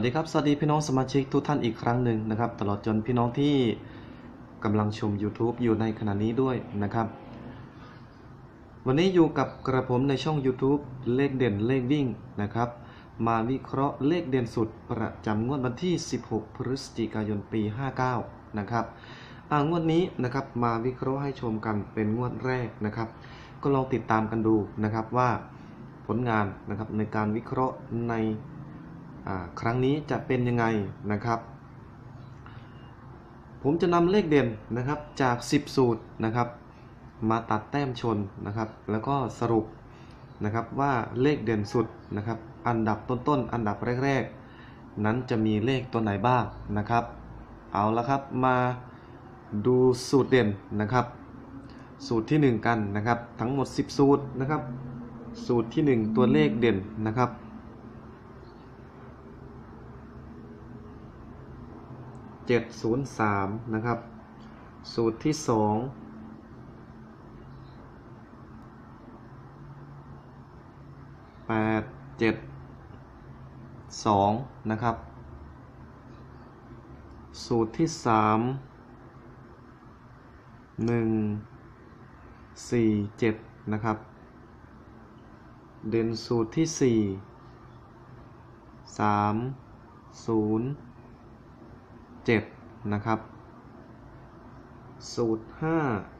สวัสดีครับ สวัสดีพี่น้องสมาชิกทุกท่านอีกครั้งหนึ่งนะครับ ตลอดจนพี่น้องที่กำลังชม YouTube อยู่ในขณะนี้ด้วยนะครับ วันนี้อยู่กับกระผมในช่อง YouTube เลขเด่นเลขวิ่งนะครับ มาวิเคราะห์เลขเด่นสุดประจำงวดวันที่ 16 พฤศจิกายนปี 59 นะครับอ่างวดนี้นะครับมาวิเคราะห์ให้ชมกันเป็นงวดแรกนะครับ ก็ลองติดตามกันดูนะครับว่าผลงานนะครับในการวิเคราะห์ใน ครั้งนี้จะเป็นยังไงนะครับ ผมจะนำเลขเด่นนะครับจาก 10 สูตรนะครับ มาตัดแต้มชนนะครับ แล้วก็สรุปนะครับว่าเลขเด่นสุดนะครับ อันดับต้นๆ อันดับแรกๆ นั้นจะมีเลขตัวไหนบ้างนะครับ เอาละครับมาดูสูตรเด่นนะครับ สูตรที่ 1 กันนะครับ ทั้งหมด 10 สูตรนะครับ สูตรที่ 1 ตัวเลขเด่นนะครับ 703 นะครับ สูตรที่ 2 8 7 2 นะครับ สูตรที่ 3 1 4 7 นะครับ เด่นสูตรที่ 4 3 0 7 นะครับ สูตร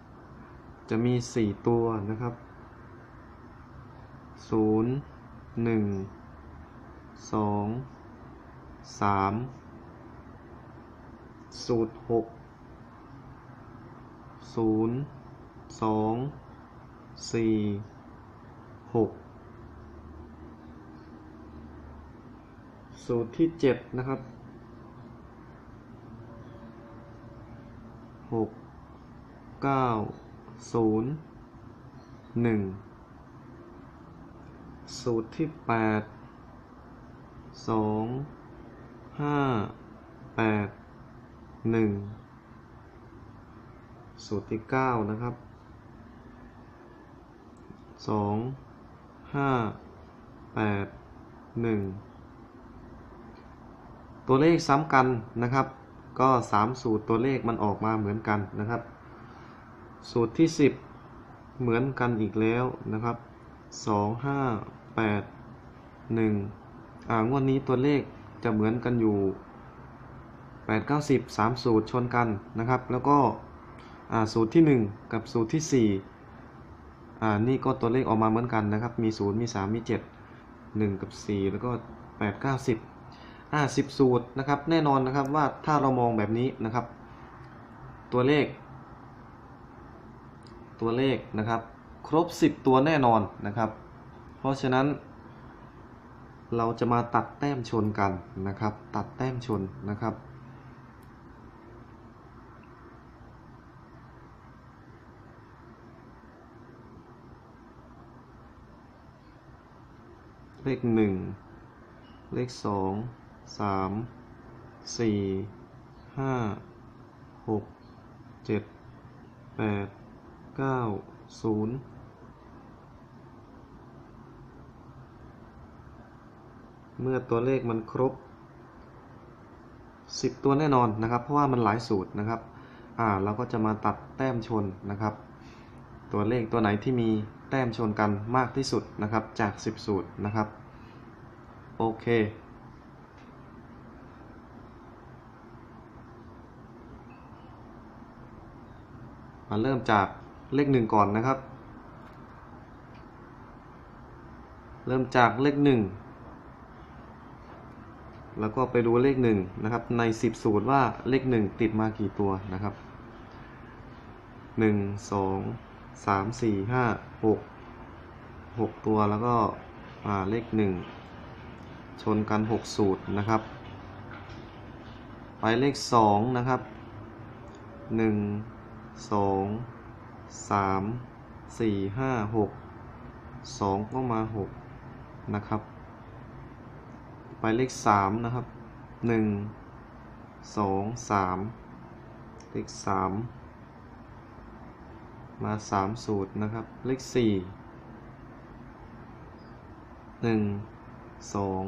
5 จะมี 4 ตัวนะครับ 0 1 2 3 สูตร 6 0 2 4 6 สูตรที่ 7 นะครับ หกเก้าศูนย์หนึ่งสูตรที่แปดสองห้าแปดหนึ่งสูตรที่เก้านะครับสองห้าแปดหนึ่งตัวเลขซ้ำกันนะครับ ก็ 3 สูตรตัวเลขมันออกมาเหมือนกันนะครับ สูตรที่ 10 เหมือนกันอีกแล้วนะครับ 2 5 8 1อ่างวดนี้ตัวเลขจะเหมือนกันอยู่ 8 9 10 3 สูตรชนกันนะครับ แล้วก็อ่าสูตรที่ 1 กับสูตรที่ 4อ่านี่ก็ตัวเลขออกมาเหมือนกันนะครับ มี 0 มี 3 มี 7 1 กับ 4 แล้วก็ 8 9 10 อ่าสิบสูตรนะครับ แน่นอนนะครับว่าถ้าเรามองแบบนี้นะครับ ตัวเลข ตัวเลขนะครับ ครบ 10 ตัวแน่นอนนะครับ เพราะฉะนั้น เราจะมาตัดแต้มชนกันนะครับ ตัดแต้มชนนะครับเลขหนึ่งเลขสอง สามสี่ห้าหกเจ็ดแปดเก้าศูนย์เมื่อตัวเลขมันครบ 10 ตัวแน่นอนนะครับ เพราะว่ามันหลายสูตรนะครับอ่าเราก็จะมาตัดแต้มชนนะครับ ตัวเลขตัวไหนที่มีแต้มชนกันมากที่สุดนะครับจาก 10 สูตรนะครับ โอเค มาเริ่มจากเลขหนึ่งก่อนนะครับ เริ่มจากเลขหนึ่งแล้วก็ไปดูเลขหนึ่งนะครับ ใน 10 สูตรว่าเลขหนึ่งติดมากี่ตัวนะครับ 1 2 3 4 5 6 6 ตัวแล้วก็เลขหนึ่งชนกัน 6 สูตรนะครับ ไปเลข 2 นะครับ 1 สองสามสี่ห้าหกสองก็มาหกนะครับ ไปเลขสามนะครับหนึ่งสองสามเลขสามมาสามสูตรนะครับ เลขสี่หนึ่งสอง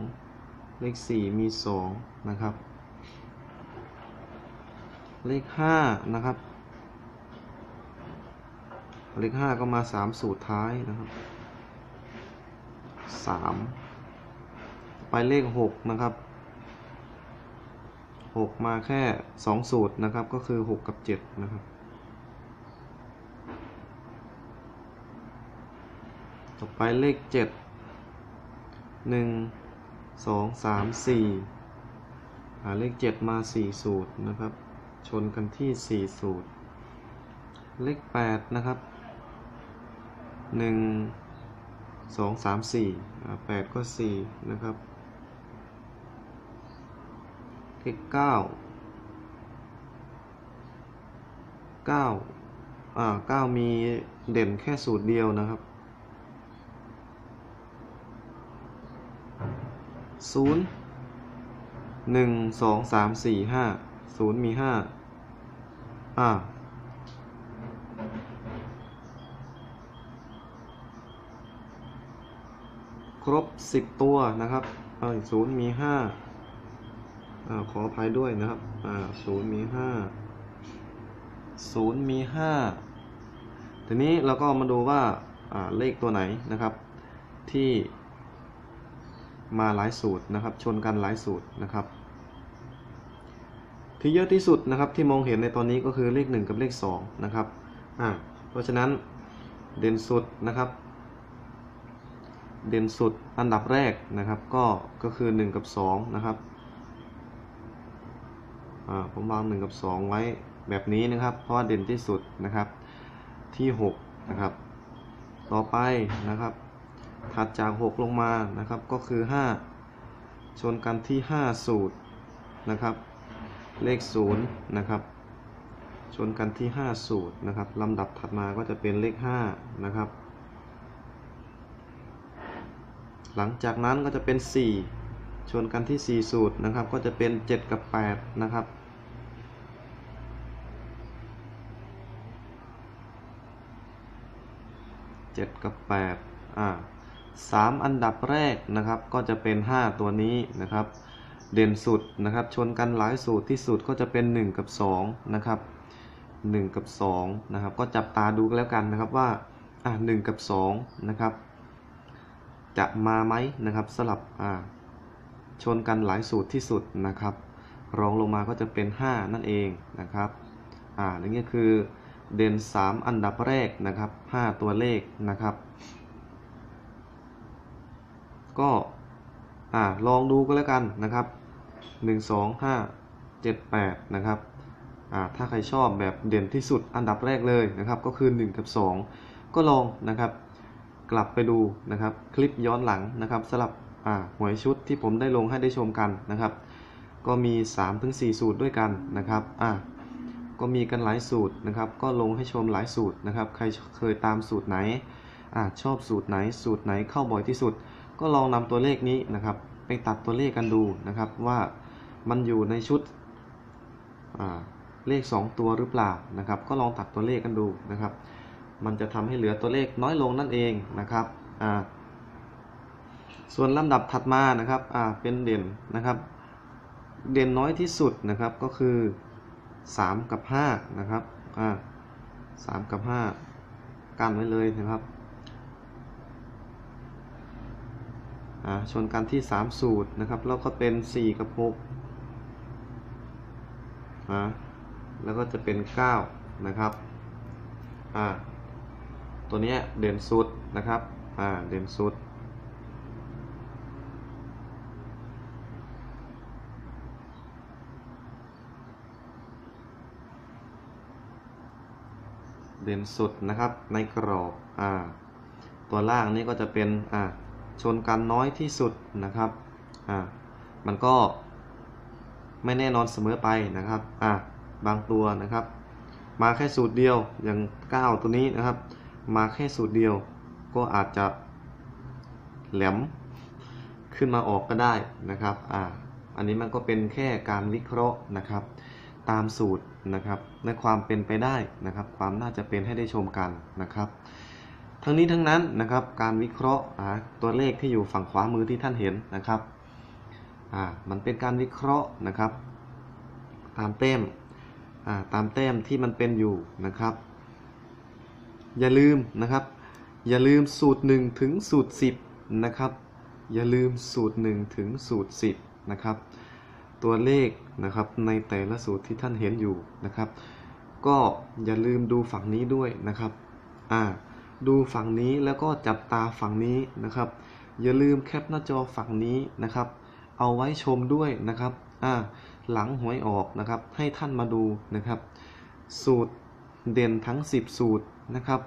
เลขสี่มีสองนะครับ เลขห้านะครับ เลขห้าก็มาสามสูตรท้ายนะครับสามไปเลขหกนะครับหกมาแค่สองสูตรนะครับ ก็คือหกกับเจ็ดนะครับต่อไปเลขเจ็ดหนึ่งสองสามสี่หาเลขเจ็ดมาสี่สูตรนะครับ ชนกันที่สี่สูตร เลขแปดนะครับ หนึ่งสองสามสี่แปดก็สี่นะครับเลขเก้าเก้าอ่าเก้ามีเด่นแค่สูตรเดียวนะครับศูนย์หนึ่งสองสามสี่ห้าศูนย์มีห้าอ่า ครบ 10 ตัวนะครับศูนย์มีห้าอ่าขออภัยด้วยนะครับศูนย์มีห้าศูนย์มีห้าทีนี้เราก็มาดูว่าอ่าเลขตัวไหนนะครับที่มาหลายสูตรนะครับ ชนกันหลายสูตรนะครับ ที่เยอะที่สุดนะครับที่มองเห็นในตอนนี้ก็คือเลข 1 กับเลข2นะครับอ่าเพราะฉะนั้นเด่นสุดนะครับ เด่นสุดอันดับแรกนะครับ ก็ก็คือ 1 กับ 2 นะครับผมวาง 1 กับ 2 ไว้แบบนี้นะครับ เพราะว่าเด่นที่สุดนะครับที่ 6 นะครับ ต่อไปนะครับ ถัดจาก 6 ลงมานะครับก็คือ 5 ชนกันที่ 5 สูตรนะครับ เลข 0 นะครับชนกันที่ 5 สูตรนะครับลำดับถัดมาก็จะเป็นเลข 5 นะครับ หลังจากนั้นก็จะเป็น 4 ชนกันที่ 4 สูตรนะครับ ก็จะเป็น 7 กับ 8 นะครับ 7 กับ 8 อ่าสามอันดับแรกนะครับ ก็จะเป็น 5 ตัวนี้นะครับ เด่นสุดนะครับ ชนกันหลายสูตรที่สุดก็จะเป็น 1 กับ 2 นะครับ 1 กับ 2 นะครับ ก็จับตาดูแล้วกันนะครับว่าอ่า1กับ 2 นะครับ จะมาไหมนะครับสลับชนกันหลายสูตรที่สุดนะครับรองลงมาก็จะเป็น 5 นั่นเองนะครับอ่านี่คือเด่น 3 อันดับแรกนะครับ 5 ตัวเลขนะครับ ก็อ่าลองดูก็แล้วกันนะครับ 1 2 5 7 8 นะครับอ่าถ้าใครชอบแบบเด่นที่สุดอันดับแรกเลยนะครับ ก็คือ 1 กับ 2 ก็ลองนะครับ กลับไปดูนะครับคลิปย้อนหลังนะครับสลับหวยชุดที่ผมได้ลงให้ได้ชมกันนะครับ ก็มี 3-4 สูตรด้วยกันนะครับอ่าก็มีกันหลายสูตรนะครับ ก็ลงให้ชมหลายสูตรนะครับ ใครเคยตามสูตรไหนอชอบสูตรไหนสูตรไหนเข้าบ่อยที่สุด ก็ลองนำตัวเลขนี้นะครับ ไปตัดตัวเลขกันดูนะครับ ว่ามันอยู่ในชุดเลข 2 ตัวหรือเปล่านะครับ ก็ลองตัดตัวเลขกันดูนะครับ มันจะทำให้เหลือตัวเลขน้อยลงนั่นเองนะครับส่วนลำดับถัดมานะครับเป็นเด่นนะครับ เด่นน้อยที่สุดนะครับก็คือ 3 กับ5นะครับสามกับ5กันไว้เลยนะครับอ่าชนกันที่ 3 สูตรนะครับ แล้วก็เป็น 4 กับ6อ่าแล้วก็จะเป็น 9 นะครับ อ่า ตัวนี้เด่นสุดนะครับ อ่า เด่นสุด เด่นสุดนะครับในกรอบ อ่า ตัวล่างนี้ก็จะเป็น อ่า ชนกันน้อยที่สุดนะครับ อ่า มันก็ไม่แน่นอนเสมอไปนะครับ อ่า บางตัวนะครับ มาแค่สูตรเดียวอย่าง 9 ตัวนี้นะครับ มาแค่สูตรเดียวก็อาจจะแหลมขึ้นมาออกก็ได้นะครับอ่าอันนี้มันก็เป็นแค่การวิเคราะห์นะครับ ตามสูตรนะครับในความเป็นไปได้นะครับ ความน่าจะเป็นให้ได้ชมกันนะครับ ทั้งนี้ทั้งนั้นนะครับการวิเคราะห์ตัวเลขที่อยู่ฝั่งขวามือที่ท่านเห็นนะครับมันเป็นการวิเคราะห์นะครับ ตามแต้มตามแต้มที่มันเป็นอยู่นะครับ อย่าลืมนะครับ อย่าลืมสูตร 1 ถึงสูตร 10 นะครับ อย่าลืมสูตร 1 ถึงสูตร 10 นะครับ ตัวเลขนะครับในแต่ละสูตรที่ท่านเห็นอยู่นะครับ ก็อย่าลืมดูฝั่งนี้ด้วยนะครับอ่าดูฝั่งนี้แล้วก็จับตาฝั่งนี้นะครับ อย่าลืมแคปหน้าจอฝั่งนี้นะครับ เอาไว้ชมด้วยนะครับอ่าหลังหวยออกนะครับ ให้ท่านมาดูนะครับ สูตร เด่นทั้ง 10 สูตรนะครับ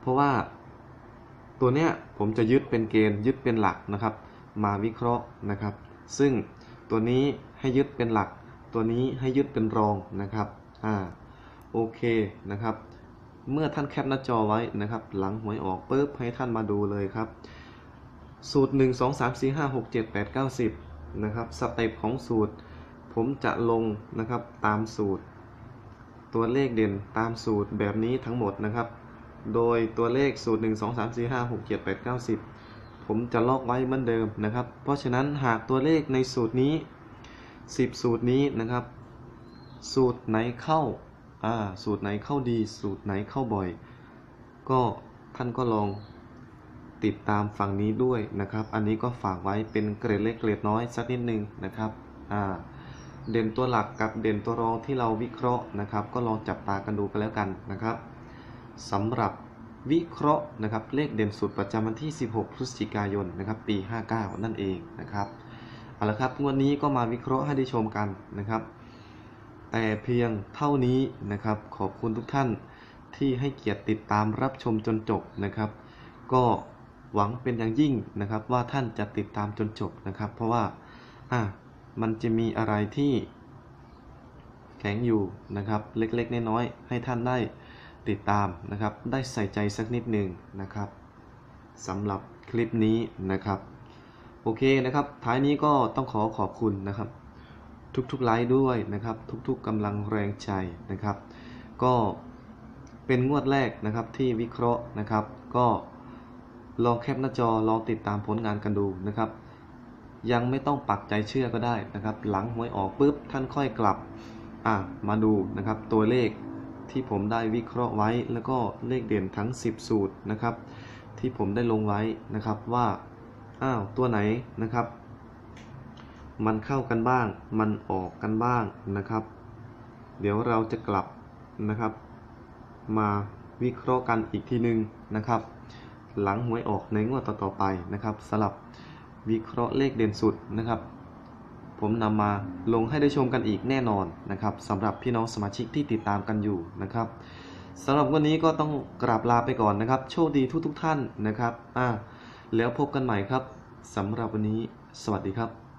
เพราะว่าตัวเนี้ยผมจะยึดเป็นเกณฑ์ยึดเป็นหลักนะครับ มาวิเคราะห์นะครับ ซึ่งตัวนี้ให้ยึดเป็นหลัก ตัวนี้ให้ยึดเป็นรองนะครับอ่าโอเคนะครับ เมื่อท่านแคปหน้าจอไว้นะครับ หลังหวยออกปุ๊บให้ท่านมาดูเลยครับ สูตร 1 2 3 4 5 6 7 8 9 10นะครับสเต็ปของสูตร ผมจะลงนะครับตามสูตร ตัวเลขเด่นตามสูตรแบบนี้ทั้งหมดนะครับ โดยตัวเลขสูตร 1 2 3 4 5 6 7 8 9 10 ผมจะลอกไว้เหมือนเดิมนะครับ เพราะฉะนั้นหากตัวเลขในสูตรนี้ 10 สูตรนี้นะครับ สูตรไหนเข้าอ่าสูตรไหนเข้าดี สูตรไหนเข้าบ่อย ก็ท่านก็ลองติดตามฝั่งนี้ด้วยนะครับ อันนี้ก็ฝากไว้เป็นเกรดเล็กเกรดน้อยสักนิดนึงนะครับ อ่า เด่นตัวหลักกับเด่นตัวรองที่เราวิเคราะห์นะครับ ก็ลองจับตากันดูกันแล้วกันนะครับสำหรับวิเคราะห์นะครับเลขเด่นสุดประจำวันที่ 16 พฤศจิกายนนะครับปี 59 นั่นเองนะครับเอาละครับงวดนนี้ก็มาวิเคราะห์ให้ได้ชมกันนะครับ แต่เพียงเท่านี้นะครับ ขอบคุณทุกท่านที่ให้เกียรติติดตามรับชมจนจบนะครับ ก็หวังเป็นอย่างยิ่งนะครับว่าท่านจะติดตามจนจบนะครับ เพราะว่าอะ มันจะมีอะไรที่แข็งอยู่นะครับ เล็กๆน้อยๆให้ท่านได้ติดตามนะครับ ได้ใส่ใจสักนิดหนึ่งนะครับสำหรับคลิปนี้นะครับ โอเคนะครับ ท้ายนี้ก็ต้องขอขอบคุณนะครับ ทุกๆไลค์ด้วยนะครับ ทุกๆกำลังแรงใจนะครับ ก็เป็นงวดแรกนะครับที่วิเคราะห์นะครับ ก็ลองแคปหน้าจอลองติดตามผลงานกันดูนะครับ ยังไม่ต้องปักใจเชื่อก็ได้นะครับ หลังหวยออกปุ๊บท่านค่อยกลับอะมาดูนะครับตัวเลขที่ผมได้วิเคราะห์ไว้ แล้วก็เลขเด่นทั้ง 10 สูตรนะครับ ที่ผมได้ลงไว้นะครับว่าอ้าวตัวไหนนะครับ มันเข้ากันบ้าง มันออกกันบ้างนะครับ เดี๋ยวเราจะกลับนะครับ มาวิเคราะห์กันอีกทีหนึ่งนะครับ หลังหวยออกในงวดต่อๆไปนะครับสลับ วิเคราะห์เลขเด่นสุดนะครับ ผมนำมาลงให้ได้ชมกันอีกแน่นอนนะครับสำหรับพี่น้องสมาชิกที่ติดตามกันอยู่นะครับสำหรับวันนี้ก็ต้องกราบลาไปก่อนนะครับ โชคดีทุกทุกท่านนะครับอ่าแล้วพบกันใหม่ครับสำหรับวันนี้ สวัสดีครับ